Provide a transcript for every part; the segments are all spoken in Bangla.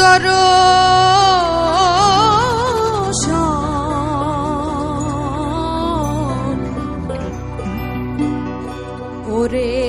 দর ওরে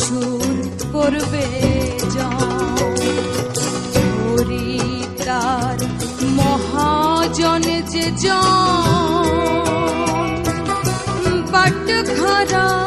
সুর করবে হরিতার মহাজন যে জন। বাট খারা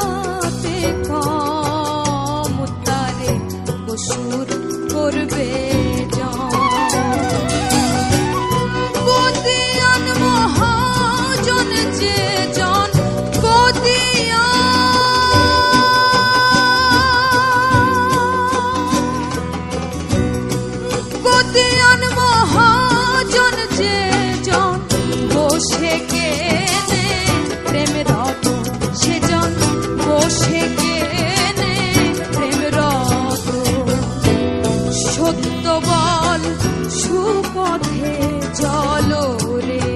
বল সুপথে চলো রে।